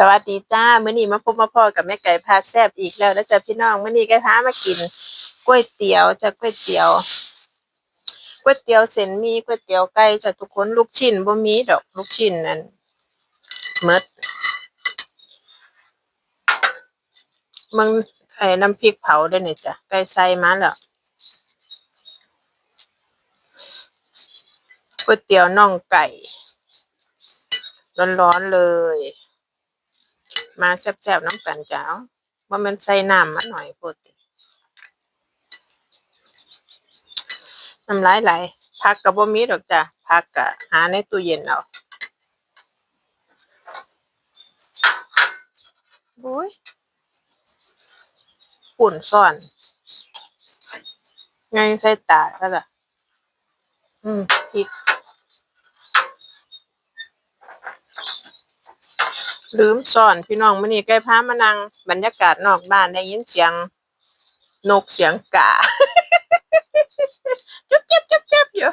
สวัสดีจ้ามื้อนี้มาพบมาพ่อกับแม่ไก่พาแซบอีกแล้วแล้วจ้ะพี่น้องมื้อนี้ก็พามากินก๋วยเตี๋ยวจ้ะก๋วยเตี๋ยวก๋วยเตี๋ยวเส้นมีก๋วยเตี๋ยวไก่จ้ะทุกคนลูกชิ้นบ่มีดอกลูกชิ้นนั่นหมดมึงไอ้น้ำพริกเผาได้เนี่ยจ้ะไก่ใส่มาแล้วก๋วยเตี๋ยวน่องไก่ร้อนๆเลย มาแซ่บๆน้ำกันจ้าว่ามันใส่น้ำมาหน่อยโพดติน้ำลายไหลพักกับบ่มีดอกจ้ะพักกะหาในตู้เย็นเอาโอ้ยปุ่นซ่อนไงใส่ตาซะล่ะ อืมพริก ลืมซ่อนพี่น้องมื้อนี้ใกล้พามานั่งบรรยากาศนอกบ้านได้ยินเสียง นกเสียงกา จุ๊บจิ๊บจุ๊บจิ๊บอยู่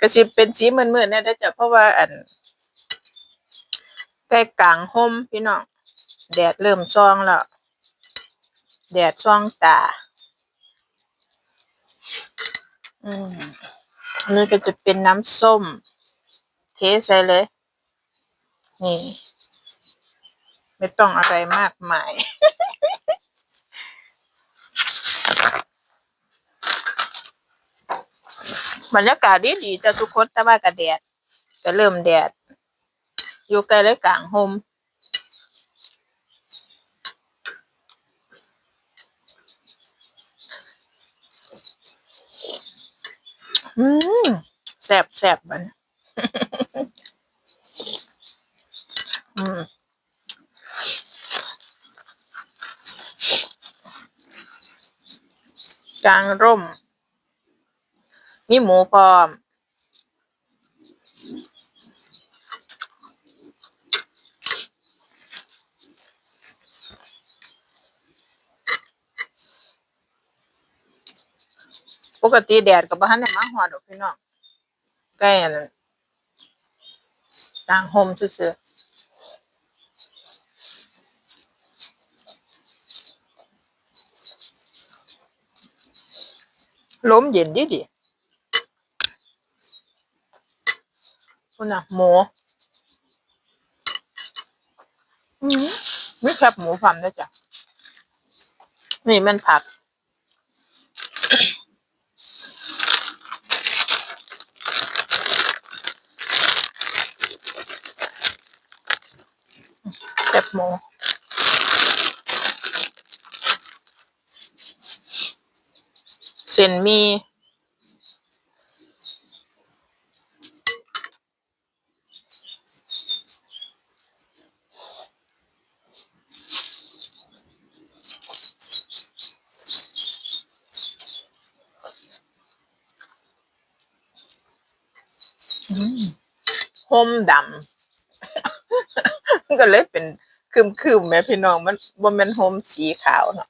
ก็สิบเป็นสีเหมืดๆแน่เด้จ้ะเพราะว่าอันใกล้กลางห่มพี่น้องแดดเริ่มส่องแล้วแดดส่องตา อืมอันนี้ก็จะเป็นน้ำส้ม เทใส่เลย นี่ ไม่ต้องอะไรมากมาย บรรยากาศดีดีๆแต่ทุกคนแต่ว่าก็แดดก็เริ่มแดด อยู่ใกล้เลยกลางโฮมอืมแซ่บแซ่บมันอืม กลางร่ม มีหมูพร้อม ปกติแดดกับบ้านเนี่ยมาหอดดอกพี่น้องใกล้อันนั้นกลางโฮมซื่อๆ ลมเย็นดีดีคุณนะหมูอืมไม่แคบหมูฟาร์มด้วยจ้ะนี่มันผัก แคบหมู ส้นมีอืมห่มดำก็เลยเป็นคืมคืมๆแม่พี่น้องมันบ่แม่นห่มสีขาวเนาะ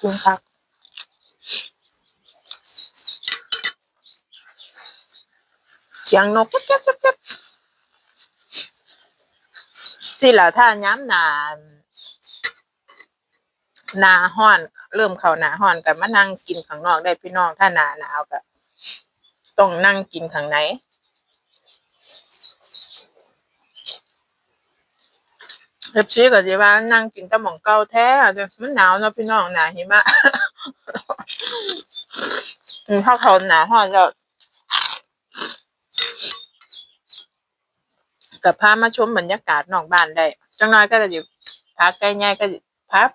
กินผักเสียงนกจ๊บจ๊บจ๊บจ๊บสิล่ะถ้าย้ำหนาหนาฮ้อน เริ่มเข้าหนาฮ้อนก็มานั่งกินข้างนอกได้พี่น้องถ้าหนาหนาวก็ต้องนั่งกินข้างใน เอฟซีก็สิว่านั่งกินต่หม่องเก่าแท้มันหนาวเนาะพี่น้องหนาหิมะอืมถ้าเขาหนาฮ้อนแล้วก็พามาชมบรรยากาศนอกบ้านได้ จังน้อยก็จะอยู่พักใกล้ง่ายก็พับ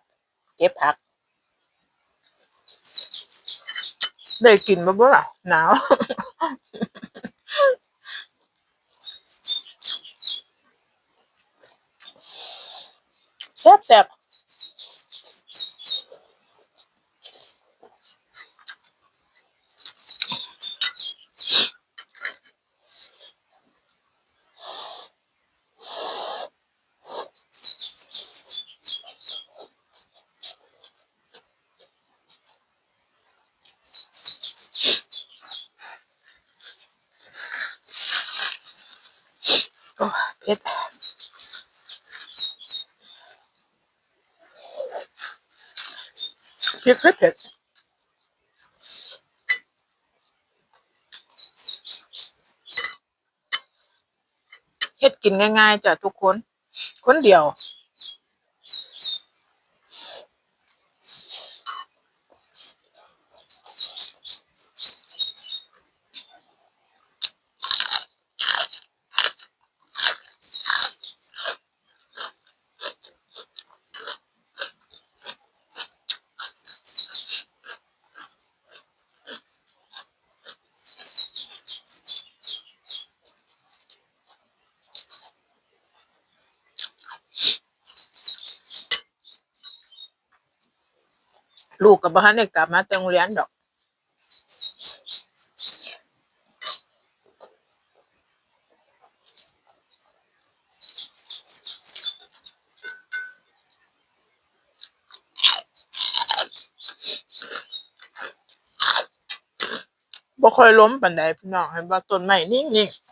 เก็บผัก ได้กินบ่บ่ล่ะหนาว ซ่บแซ่บเผ็ด เผ็ดเผ็ดเผ็ดเฮ็ดกินง่ายๆจ้ะทุกคน คนเดียว ลูกกับบ้านได้กลับมาจากโรงเรียนดอกบ่ค่อยล้มปานใดพี่น้องเห็นว่าต้นไม้นิ่งๆ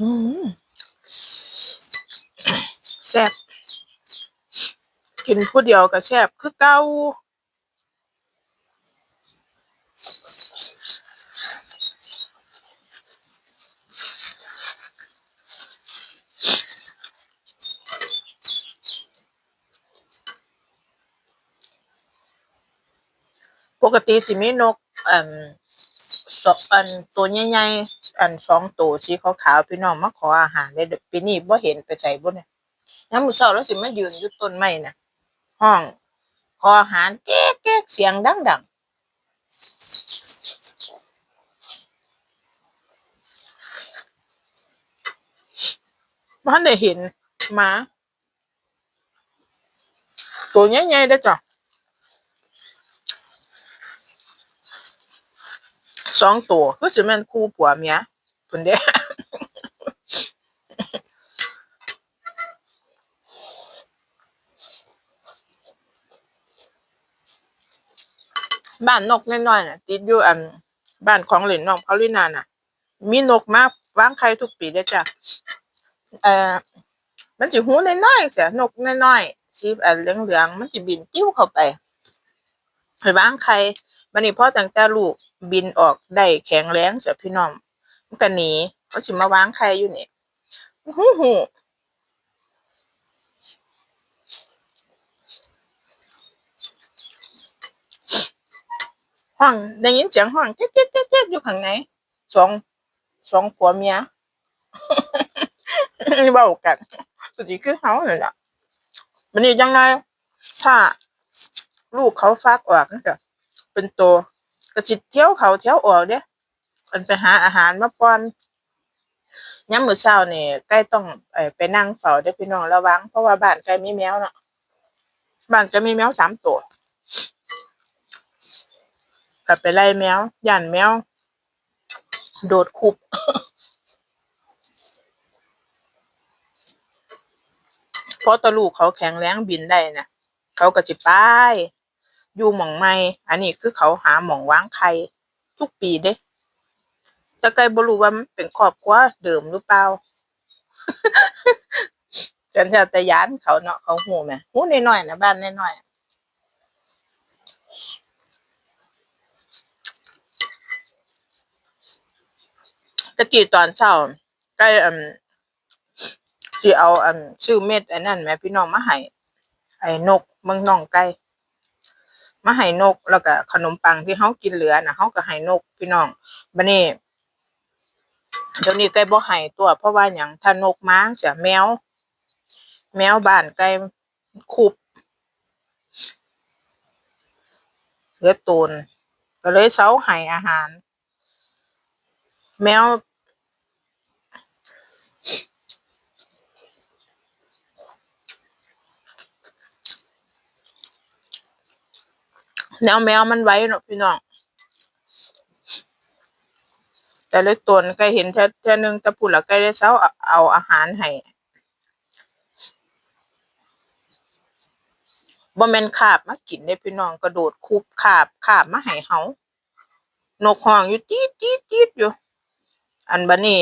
อืมแซ่บ กินผู้เดียวก็แซ่บคือเก่าปกติสิมีนกอันสองอันตัวใหญ่ๆอันสองตัวสีขาวๆพี่น้องมาขออาหารได้เด้อปีนี้บ่เห็นไปไสบ่เนี่ยยามมื้อเช้าแล้วสิมายืนอยู่ต้นไม้น่ะ ห้องขออาหารแก๊กๆเสียงดังๆบ่ทันได้เห็นหมาตัวใหญ่ๆเด้จ้ะสองตัวคือสิแม่นคู่ผัวเมียเพิ่นเด้ บ้านนกน้อยๆน่ะ ติดอยู่อันบ้านของเหลนน้องพอลินาน่ะ มีนกมาวางไข่ทุกปีเด้อจ้ะเอ่อมันสิหูน้อยๆเสียนกน้อยๆสีอันเหลืองๆมันสิบินจิ้วเข้าไปไปวางไข่บัดนี้พอตั้งแต่ลูกบินออกได้แข็งแรงเสียพี่น้องมันก็หนีเขาสิมาวางไข่อยู่นี่ฮู้ฮู้ ห้องได้ยินเสียงห้องเจ๊ดๆๆๆอยู่ข้างในสองสองผัวเมียเว้ากันสุดที่คือเฮานั่นล่ะมันนี่จังไงถ้าลูกเขาฟักออกนั่นก็เป็นตัวก็สิเที่ยวเขาเที่ยวออกเด้มันไปหาอาหารมาป้อนยามมื้อเช้านี่ไก่ต้องไปนั่งเฝ้าเด้พี่น้องระวัง เพราะว่าบ้านไก่มีแมวเนาะบ้านไก่มีแมวสามตัว ก็ไปไล่แมวย้านแมว โดดคุบเพราะแตะลูกเขาแข็งแรงบินได้น่ะเขาก็สิไปอยู่หม้องใหม่ อันนี้คือเขาหาหม้องวางไข่ทุกปีเด้แต่ไก่บ่รู้ว่ามันเป็นครอบครัวเดิมหรือเปล่าแต่แล้วแต่ย้านเขาเนาะเขาฮู้แหมฮู้น้อยๆนะบ้านน้อยๆ ตะกี้ตอนเช้าไก่อั่นสิเอาอันซื้อเม็ดไอันนั้นแหมพี่น้องมาให้ไอ้นกเมืองน้องไก่มาให้นกแล้วก็ขนมปังที่เฮากินเหลือน่ะเฮาก็ให้นกพี่น้องบัดนี้เดี๋ยวนี้ไก่บ่ให้ตัวเพราะว่าหยังถ้านกม้าจั่งซี้แมว แมวบ้านไก่คุบเหลือโตนก็เลยเซาให้อาหาร แมว แนวแมวมันไว้เนาะพี่น้องแต่ลยตนก็เห็นแค่แค่นึงตะพูดและก็ได้เช้าเอาอาหารให้บ่แม่นคาบมากินได้พี่น้องกระโดดคุบคาบคาบมาให้เฮานกห้องอยู่จี๊ดจี๊ดจี๊ดอยู่ อันบัดนี้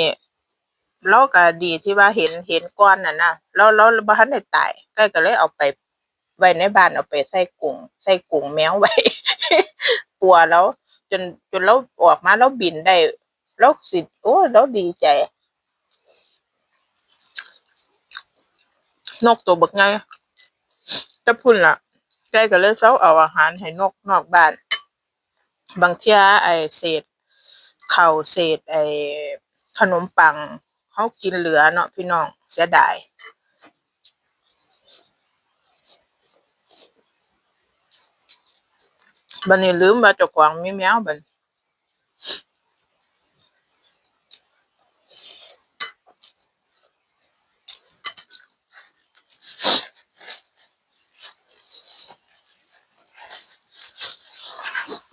เราก็ดีที่ว่าเห็นเห็นก้อนน่ะนะแล้วเราบ่ทันได้ตายใก็ก็เลยเอาไป ไว้ในบ้านเอาไปใส่กุงใส่กุงแมวไว้ปัวแล้ว จนจนเราออกมาแล้วบินได้แล้วสิโอ้แล้วดีใจ นกตัวบักไงจะพุ่นล่ะแกก็เลยเซาเอาอาหารให้นกนอกบ้าน บางเที่ยไอเศษข้าวเศษไอขนมปังเขากินเหลือเนาะพี่น้องเสียดาย บัดนี้ลืมว่าเจ้าของมีแมวบัด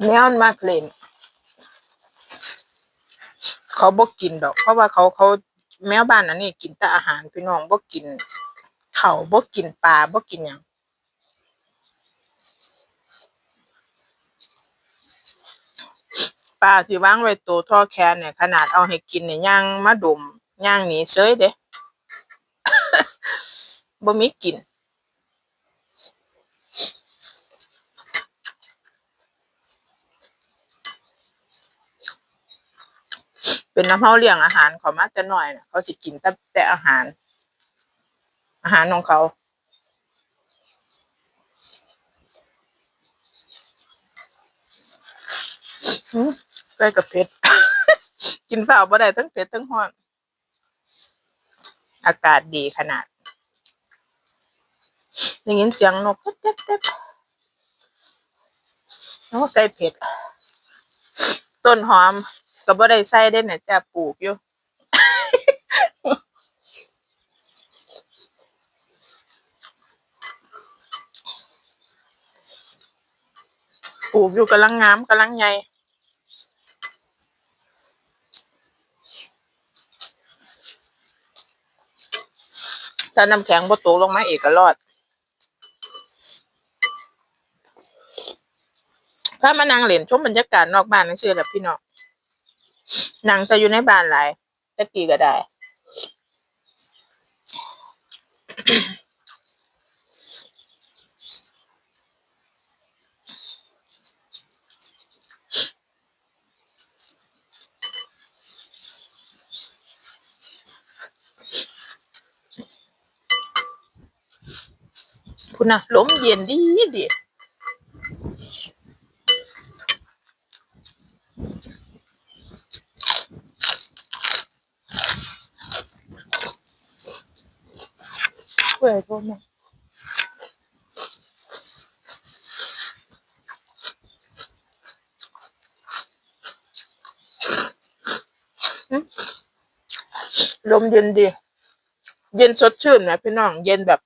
แมวมันมากเล่น เขาบ่กินดอก เพราะว่าเขาเขาแมวบ้านอันนี้กินแต่อาหารพี่น้องบ่กินเขาบ่กินปลาบ่กินหยัง ปลาที่วางไว้ตัวท่อแคนเนี่ยขนาดเอาให้กินเนี่ยย่างมาดมย่างหนีเฉยเด้บ่มีกินเป็นน้ำเฮาเลี้ยงอาหารเขามาแต่น้อยน่ะเขาสิกินแต่แต่อาหาร อาหารของเขาอืม ใกล้กับเผ็ด กินเปล่าบ่ได้ทั้งเผ็ดทั้งร้อน อากาศดีขนาดได้ยินเสียงนกแต๊บแต๊บโอ้ใกล้เผ็ด ต้นหอมก็บ่ได้ใส่ได้เนี่ยจ้ะปลูกอยู่ปลูกอยู่กำลังงามกำลังใหญ่ ถ้าน้ำแข็งบ่ตกลงมาอีกก็รอด ถ้ามานั่งเล่นชมบรรยากาศนอกบ้านนั่นชื่อแบบพี่น้องนั่งจะอยู่ในบ้านหลายตะกี้ก็ได้ พุ่นะลมเย็นดีดีเปื่อยพวกนี้อืมลมเย็นดี เย็นสดชื่นนะพี่น้อง เย็นแบบ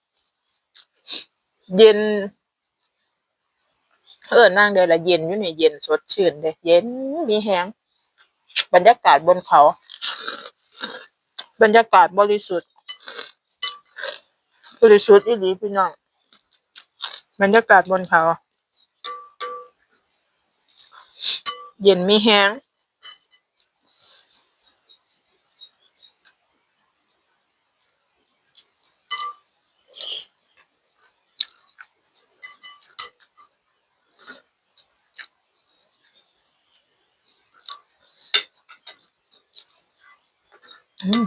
เย็น เออนั่งได้ละเย็นอยู่นี่เย็นสดชื่นเลยเย็นมีแหงบรรยากาศบนเขา บรรยากาศบริสุทธิ์ บริสุทธิ์อีหลีพี่น้องบรรยากาศบนเขา เย็นมีแหง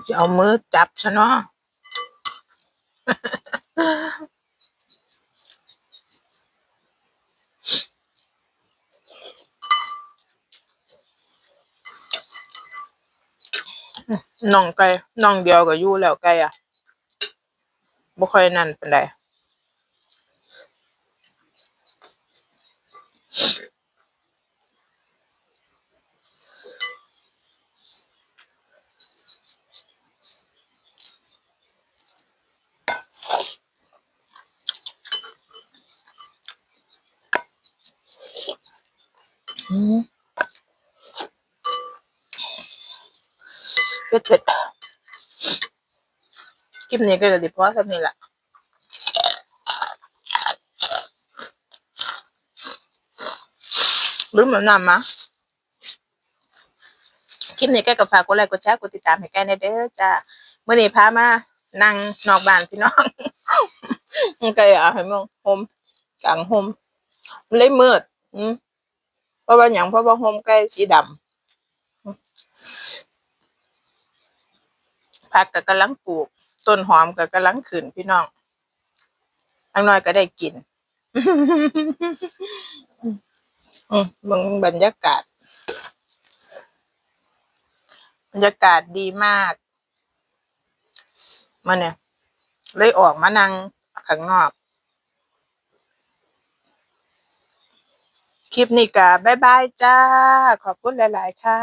จะเอามือจับซะเนาะน้องไก่น้องเดียวก็อยู่แล้วไก่อะบ่ค่อยนั่นปานได เผ็ดเผ็ดคลิปนี้ก็จะดีเพราะสักนี้แหละลืมเหมือนนำมะคลิปนี้ก็กับฝากกดไลค์กดแชร์กดติดตามให้แกในเด้อจ้าเมื่อนี้พามานั่งนอกบ้านพี่น้องมันก็อยาให้มองโฮมกลางโฮมมันเลยมืดอืมเพราะว่าอย่างเพราะว่าโฮมใกล้สีดำ ผักก็กำลังปลูก ต้นหอมก็กำลังขึ้นพี่น้องอังน้อยก็ได้กินอืมเบิ่งบรรยากาศ บรรยากาศดีมาก มาเนี่ย เลยออกมานั่งข้างนอก คลิปนี้ก็บ๊ายบายจ้า ขอบคุณหลาย ๆ ค่ะ